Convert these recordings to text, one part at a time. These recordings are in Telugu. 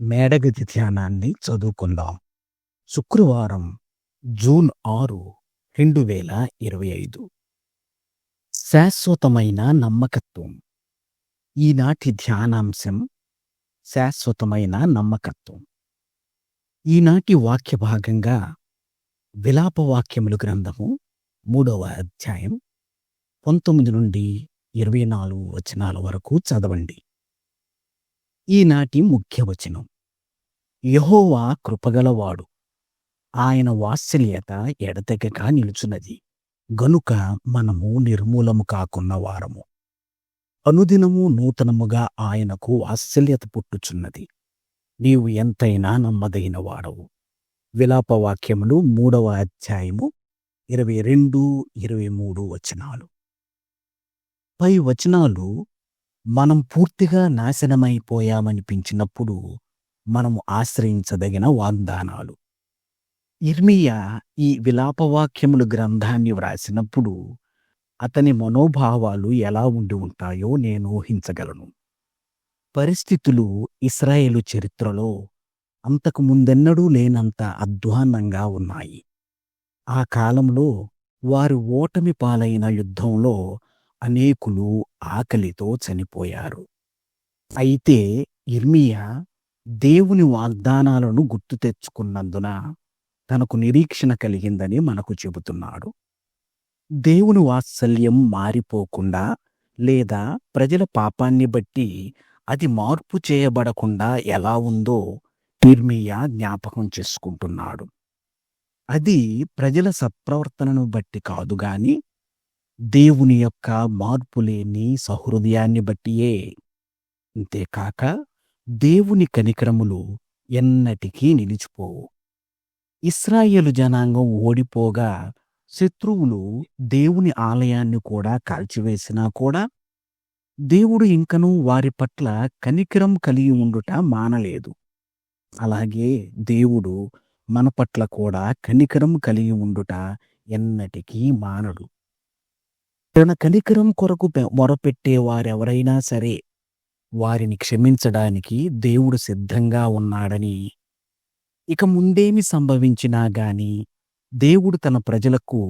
మేడగది ధ్యానాన్ని చదువుకుందాం. శుక్రవారం జూన్ ఆరు రెండు వేల ఇరవై ఐదు. శాశ్వతమైన నమ్మకత్వం. ఈనాటి ధ్యానాంశం శాశ్వతమైన నమ్మకత్వం. ఈనాటి వాక్య భాగంగా విలాప వాక్యములు గ్రంథము మూడవ అధ్యాయం పంతొమ్మిది నుండి ఇరవై నాలుగు వచనాల వరకు చదవండి. ఈనాటి ముఖ్యవచనం. యహోవా కృపగలవాడు. ఆయన వాత్సల్యత ఎడతెగక నిలుచున్నది. గనుక మనము నిర్మూలము కాకున్న వారము. అనుదినము నూతనముగా ఆయనకు వాత్సల్యత పుట్టుచున్నది. నీవు ఎంతైనా నమ్మదగిన వాడవు. విలాపవాక్యములు మూడవ అధ్యాయము ఇరవై రెండు ఇరవై మూడు వచనాలు. పై వచనాలు మనం పూర్తిగా నాశనమైపోయామనిపించినప్పుడు మనము ఆశ్రయించదగిన వాగ్దానాలు. ఇర్మియా ఈ విలాపవాక్యములు గ్రంథాన్ని వ్రాసినప్పుడు అతని మనోభావాలు ఎలా ఉండి ఉంటాయో నేను ఊహించగలను. పరిస్థితులు ఇస్రాయేలు చరిత్రలో అంతకు ముందెన్నడూ లేనంత అధ్వాన్నంగా ఉన్నాయి. ఆ కాలంలో వారు ఓటమి పాలైన యుద్ధంలో అనేకులు ఆకలితో చనిపోయారు. అయితే ఇర్మియా దేవుని వాగ్దానాలను గుర్తు తెచ్చుకున్నందున తనకు నిరీక్షణ కలిగిందని మనకు చెబుతున్నాడు. దేవుని వాత్సల్యం మారిపోకుండా లేదా ప్రజల పాపాన్ని బట్టి అది మార్పు చేయబడకుండా ఎలా ఉందో ఇర్మియా జ్ఞాపకం చేసుకుంటున్నాడు. అది ప్రజల సత్ప్రవర్తనను బట్టి కాదు గాని దేవుని యొక్క మార్పులేని సహృదయాన్ని బట్టియే. అంతేకాక దేవుని కనికరములు ఎన్నటికీ నిలిచిపోవు. ఇస్రాయేలు జనాంగం ఓడిపోగా శత్రువులు దేవుని ఆలయాన్ని కూడా కాల్చివేసినా కూడా దేవుడు ఇంకనూ వారి పట్ల కనికరం కలిగి ఉండుట మానలేదు. అలాగే దేవుడు మన పట్ల కూడా కనికరం కలిగి ఉండుట ఎన్నటికీ మానడు. తన కనికరం కొరకు మొరపెట్టే వారెవరైనా సరే వారిని క్షమించడానికి దేవుడు సిద్ధంగా ఉన్నాడని. ఇక ముందేమి సంభవించినా గాని దేవుడు తన ప్రజలకు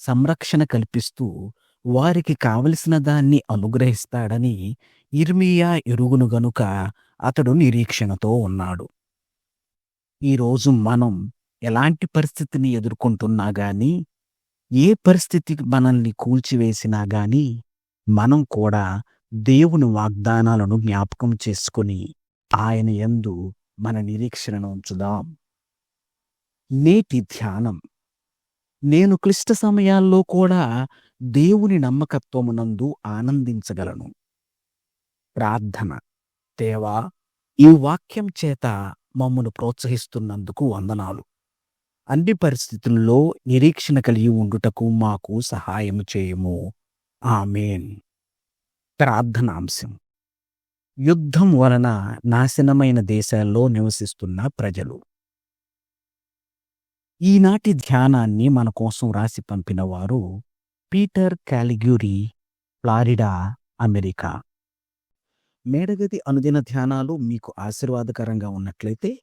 సంరక్షణ కల్పిస్తూ వారికి కావలసిన దాన్ని అనుగ్రహిస్తాడని ఇర్మియా ఎరుగును గనుక అతడు నిరీక్షణతో ఉన్నాడు. ఈరోజు మనం ఎలాంటి పరిస్థితిని ఎదుర్కొంటున్నా గాని ఏ పరిస్థితి మనల్ని కూల్చివేసినా గాని మనం కూడా దేవుని వాగ్దానాలను జ్ఞాపకం చేసుకుని ఆయన యందు మన నిరీక్షణను ఉంచుదాం. నేటి ధ్యానం. నేను క్లిష్ట సమయాల్లో కూడా దేవుని నమ్మకత్వమునందు ఆనందించగలను. ప్రార్థన. దేవా ఈ వాక్యం చేత మమ్మను ప్రోత్సహిస్తున్నందుకు వందనాలు. అన్ని పరిస్థితుల్లో నిరీక్షణ కలిగి ఉండుటకు మాకు సహాయం చేయము. ఆమెన్. ప్రార్థనాంశం. యుద్ధం వలన నాశనమైన దేశాల్లో నివసిస్తున్న ప్రజలు. ఈనాటి ధ్యానాన్ని మన కోసం రాసి పంపిన వారు పీటర్ క్యాలిగ్యూరీ ఫ్లారిడా అమెరికా. మేడగది అనుదిన ధ్యానాలు మీకు ఆశీర్వాదకరంగా ఉన్నట్లయితే